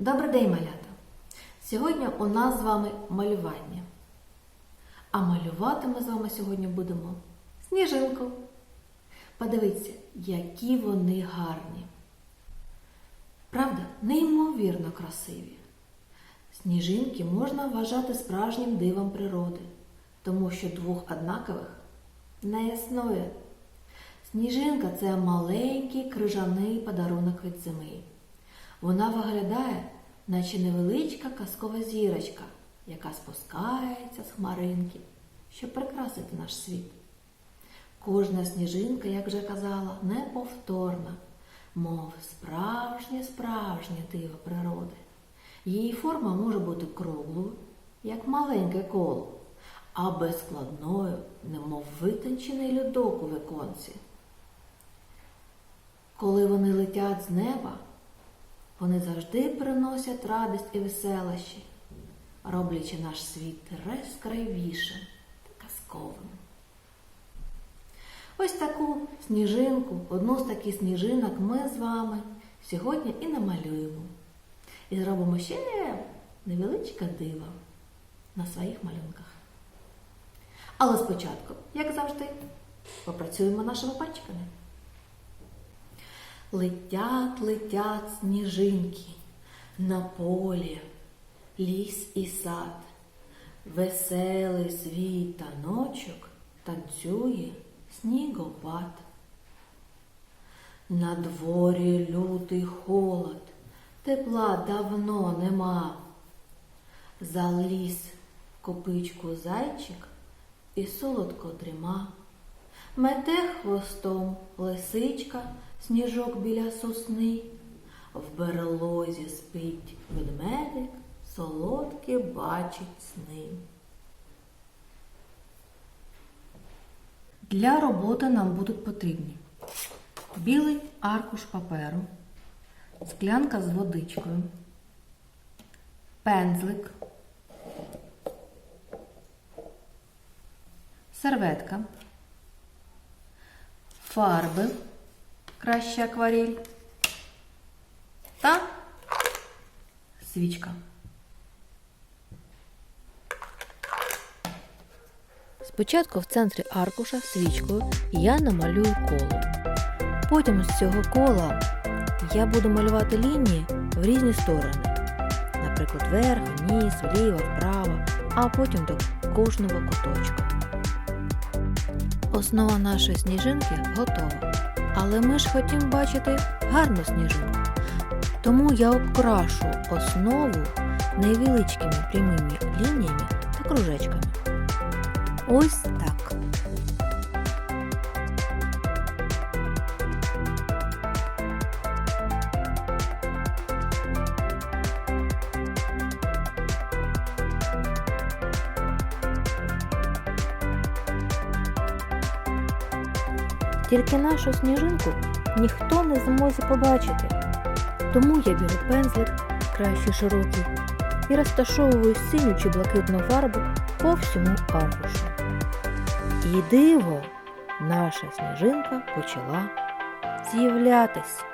Добрий день, малята! Сьогодні у нас з вами малювання. А малювати ми з вами сьогодні будемо сніжинку. Подивіться, які вони гарні. Правда, неймовірно красиві. Сніжинки можна вважати справжнім дивом природи, тому що двох однакових не існує. Сніжинка це маленький крижаний подарунок від зими. Вона виглядає, наче невеличка казкова зірочка, яка спускається з хмаринки, щоб прикрасити наш світ. Кожна сніжинка, як вже казала, неповторна, мов справжнє справжнє диво природи. Її форма може бути круглою, як маленьке коло, а безскладною, немов витончений льодок у виконці. Коли вони летять з неба, вони завжди приносять радість і веселощі, роблячи наш світ яскравішим та казковим. Ось таку сніжинку, одну з таких сніжинок ми з вами сьогодні і намалюємо. І зробимо ще невеличке диво на своїх малюнках. Але спочатку, як завжди, попрацюємо нашими пальчиками. Летять, летять сніжинки на полі, ліс і сад. Веселий свій таночок танцює снігопад. На дворі лютий холод, тепла давно нема. Заліз копичку зайчик і солодко дріма. Мете хвостом лисичка, сніжок біля сосни, в берлозі спить ведмедик, солодкі бачить сни. Для роботи нам будуть потрібні білий аркуш паперу, склянка з водичкою, пензлик, серветка, фарби, краще акварель та свічка. Спочатку в центрі аркуша свічкою я намалюю коло. Потім з цього кола я буду малювати лінії в різні сторони. Наприклад, вверх, вниз, вліво, вправо, а потім до кожного куточка. Основа нашої сніжинки готова. Але ми ж хотімо бачити гарну сніжинку. Тому я обкрашу основу невеличкими прямими лініями та кружечками. Ось так. Тільки нашу сніжинку ніхто не зможе побачити. Тому я беру пензлик, краще широкий, і розташовую синю чи блакитну фарбу по всьому аркушу. І диво, наша сніжинка почала з'являтись.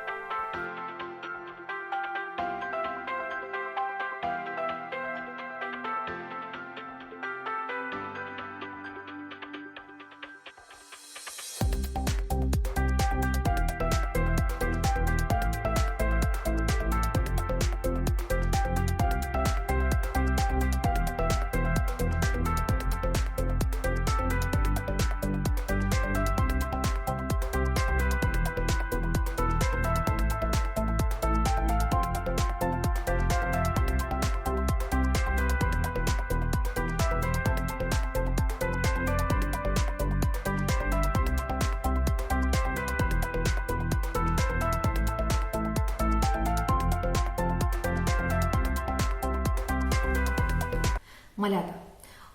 Малята,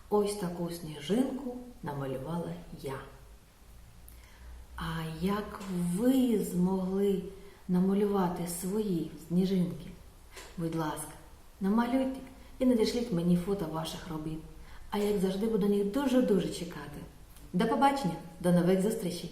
ось таку сніжинку намалювала я. А як ви змогли намалювати свої сніжинки? Будь ласка, намалюйте і надішліть мені фото ваших робіт. А як завжди буду на них дуже-дуже чекати. До побачення, до нових зустрічей!